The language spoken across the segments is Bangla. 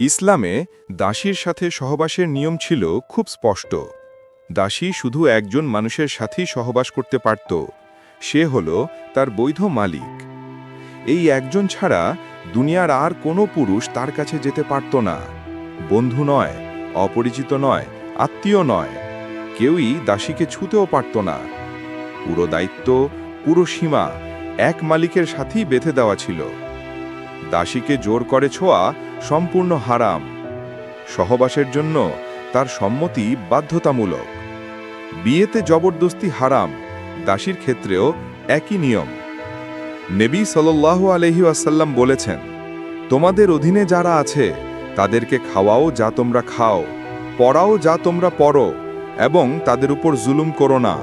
ইসলামে দাসীর সাথে সহবাসের নিয়ম ছিল খুব স্পষ্ট। দাসী শুধু একজন মানুষের সাথেই সহবাস করতে পারত, সে হল তার বৈধ মালিক। এই একজন ছাড়া দুনিয়ার আর কোনো পুরুষ তার কাছে যেতে পারত না। বন্ধু নয়, অপরিচিত নয়, আত্মীয় নয়, কেউই দাসীকে ছুতেও পারত না। পুরো দায়িত্ব, পুরো সীমা এক মালিকের সাথেই বেঁধে দেওয়া ছিল। দাসীকে জোর করে ছোঁয়া সম্পূর্ণ হারাম। সহবাসের জন্য তার সম্মতি বাধ্যতামূলক। বিয়েতে জবরদস্তি হারাম, দাসীর ক্ষেত্রেও একই নিয়ম। নেবী সাল্লাল্লাহু আলহি আসাল্লাম বলেছেন, তোমাদের অধীনে যারা আছে, তাদেরকে খাওয়াও যা তোমরা খাও, পড়াও যা তোমরা পড়ো, এবং তাদের উপর জুলুম করো না।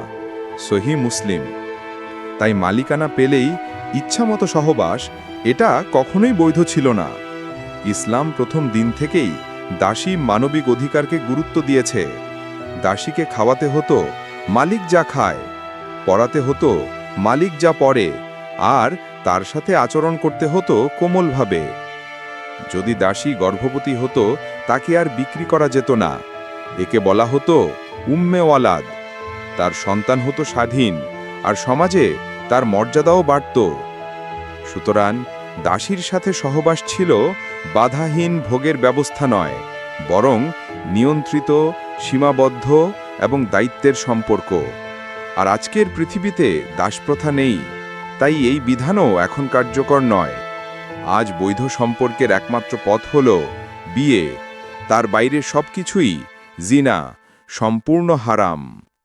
সহি মুসলিম। তাই মালিকানা পেলেই ইচ্ছামতো সহবাস, এটা কখনোই বৈধ ছিল না। ইসলাম প্রথম দিন থেকেই দাসী মানবিক অধিকারকে গুরুত্ব দিয়েছে। দাসীকে খাওয়াতে হতো, মালিক যা খায়। পড়াতে হতো, মালিক যা পড়ে। আর তার সাথে আচরণ করতে হতো কোমলভাবে। যদি দাসী গর্ভবতী হতো, তাকে আর বিক্রি করা যেত না। একে বলা হতো উম্মে ওয়ালাদ তার সন্তান হতো স্বাধীন। আর সমাজে তার মর্যাদাও বাড়ত। সুতরাং দাসীর সাথে সহবাস ছিল বাধাহীন ভোগের ব্যবস্থা নয়, বরং নিয়ন্ত্রিত, সীমাবদ্ধ এবং দায়িত্বের সম্পর্ক। আর আজকের পৃথিবীতে দাসপ্রথা নেই, তাই এই বিধানও এখন কার্যকর নয়। আজ বৈধ সম্পর্কের একমাত্র পথ হল বিয়ে, তার বাইরে সবকিছুই জিনা, সম্পূর্ণ হারাম।